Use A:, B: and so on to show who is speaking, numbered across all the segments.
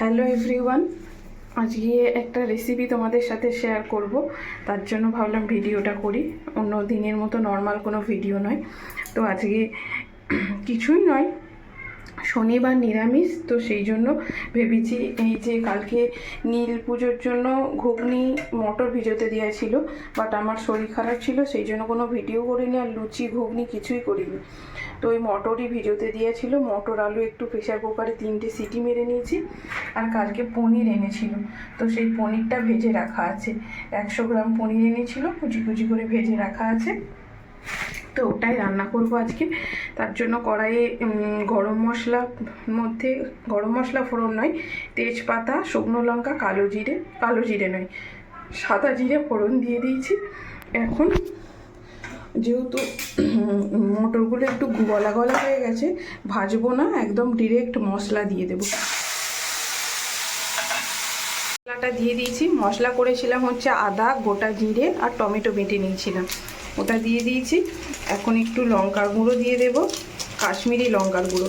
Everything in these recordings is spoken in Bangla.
A: হ্যালো এভরিওয়ান আজকে একটা রেসিপি তোমাদের সাথে শেয়ার করব। তার জন্য ভাবলাম ভিডিওটা করি। অন্য দিনের মতো নর্মাল কোনো ভিডিও নয়। তো আজকে কিছুই নয়। শনিবার নিরামিষ, তো সেই জন্য ভেবেছি এই যে কালকে নীল পুজোর জন্য ঘুগনি, মটর ভিজোতে দেওয়া ছিল বাট আমার শরীর খারাপ ছিল, সেই জন্য কোনো ভিডিও করিনি আর লুচি, ঘুগনি কিছুই করিনি। তো ওই মটরই ভিজোতে দিয়েছিল। মটর, আলু, একটু প্রেশার কুকারে তিনটে সিটি মেরে নিয়েছি আর কালকে পনির এনেছিল। তো সেই পনিরটা ভেজে রাখা আছে। একশো গ্রাম পনির এনেছিল, কুচি কুচি করে ভেজে রাখা আছে। তো ওটাই রান্না করব আজকে। তার জন্য কড়াইয়ে গরম মশলার মধ্যে, গরম মশলা ফোড়ন নয়, তেজপাতা, শুকনো লঙ্কা, কালো জিরে কালো জিরে নয়, সাদা জিরে ফোড়ন দিয়ে দিয়েছি। এখন যেহেতু মটরগুলো একটু গলা গলা হয়ে গেছে, ভাজবো না, একদম ডিরেক্ট মশলা দিয়ে দেবো। মশলাটা দিয়ে দিয়েছি। মশলা করেছিলাম হচ্ছে আদা, গোটা জিরে আর টমেটো বেটে নিয়েছিলাম। ওটা দিয়ে দিয়েছি। এখন একটু লঙ্কার গুঁড়ো দিয়ে দেব, কাশ্মীরি লঙ্কার গুঁড়ো।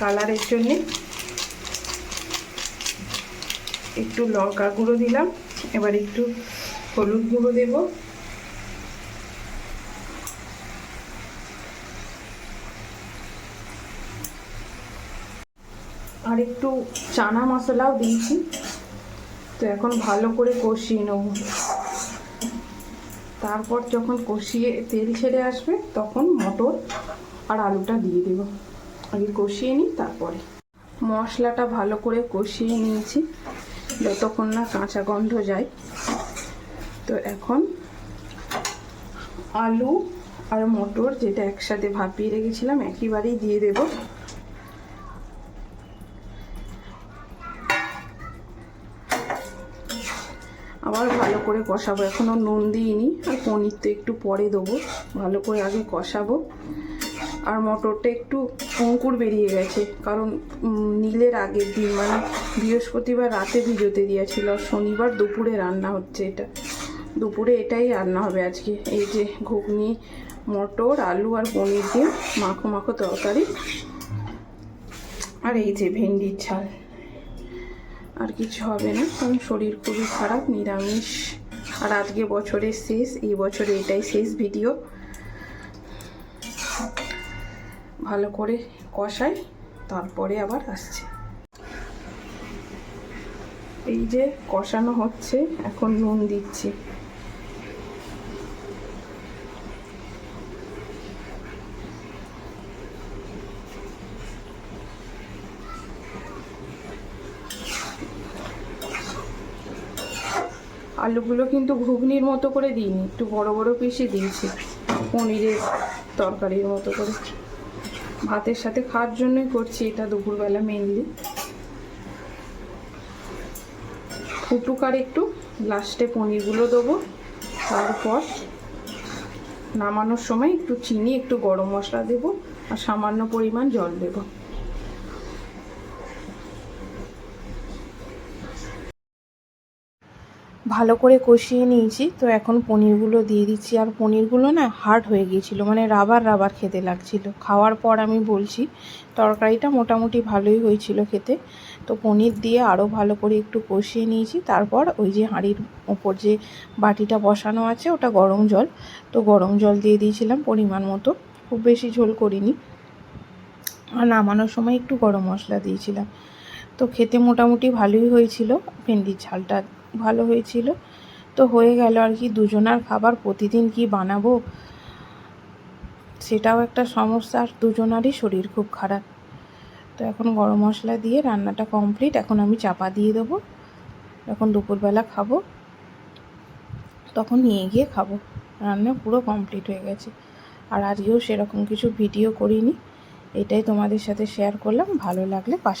A: কালারের জন্যে একটু লঙ্কার গুঁড়ো দিলাম। এবার একটু হলুদ গুঁড়ো দেব। আর একটু চানা মশলাও দিয়েছি। তো এখন ভালো করে কষিয়ে নেব। তারপর যখন কষিয়ে তেল ছেড়ে আসবে, তখন মটর আর আলুটা দিয়ে দেব। আগে কষিয়ে নিই, তারপরে। মশলাটা ভালো করে কষিয়ে নিয়েছি, যতক্ষণ না কাঁচা গন্ধ যায়। তো এখন আলু আর মটর যেটা একসাথে ভাপিয়ে রেখেছিলাম একইবারেই দিয়ে দেবো। আবার ভালো করে কষাবো। এখনও নুন দিইনি, আর পনির তো একটু পরে দেবো। ভালো করে আগে কষাবো। আর মটরটা একটু অঙ্কুর বেরিয়ে গেছে, কারণ নীলের আগের দিন মানে বৃহস্পতিবার রাতে ভিজোতে দিয়েছিল, আর শনিবার দুপুরে রান্না হচ্ছে এটা। দুপুরে এটাই রান্না হবে আজকে। এই যে ঘুগনি, মটর, আলু আর পনির দিয়ে মাখো মাখো তরকারি। আর এই যে ভেন্ডির ঝাল। আর কিছু হবে না, কারণ শরীর খুবই খারাপ, নিরামিষ। আর আজকে বছরের শেষ, এই বছরে এটাই শেষ ভিডিও ভালো করে কষাই, তারপরে আবার আসছে। এই যে কষানো হচ্ছে, এখন নুন দিচ্ছি। আলুগুলো কিন্তু ঘুগনির মতো করে দিইনি, একটু বড় বড় পিসে দিয়েছি, পনিরের তরকারির মতো করে। ভাতের সাথে খাওয়ার জন্যই করছি এটা দুপুরবেলা মেনলি ফুটুক আর একটু। লাস্টে পনিরগুলো দেবো। তারপর নামানোর সময় একটু চিনি, একটু গরম মশলা দেবো আর সামান্য পরিমাণ জল দেবো। ভালো করে কষিয়ে নিয়েছি। তো এখন পনিরগুলো দিয়ে দিচ্ছি। আর পনিরগুলো না হার্ড হয়ে গিয়েছিল মানে রাবার রাবার খেতে লাগছিল। খাওয়ার পর আমি বলছি, তরকারিটা মোটামুটি ভালোই হয়েছিল খেতে। তো পনির দিয়ে আরও ভালো করে একটু কষিয়ে নিয়েছি। তারপর ওই যে হাঁড়ির ওপর যে বাটিটা বসানো আছে, ওটা গরম জল। তো গরম জল দিয়ে দিয়েছিলাম পরিমাণ মতো। খুব বেশি ঝোল করিনি। আর নামানোর সময় একটু গরম মশলা দিয়েছিলাম। তো খেতে মোটামুটি ভালোই হয়েছিল। ভেন্ডির ঝালটা ভালো হয়েছিল। তো হয়ে গেল আর কি, দুজনার খাবার প্রতিদিন কি বানাবো? সেটাও একটা সমস্যা। আর দুজনারই শরীর খুব খারাপ। তো এখন গরম মশলা দিয়ে রান্নাটা কমপ্লিট এখন আমি চাপা দিয়ে দেবো। এখন দুপুরবেলা খাব। তখন নিয়ে গিয়ে খাব। রান্না পুরো কমপ্লিট হয়ে গেছে। আর আজকেও সেরকম কিছু ভিডিও করিনি। এটাই তোমাদের সাথে শেয়ার করলাম। ভালো লাগলে পাশে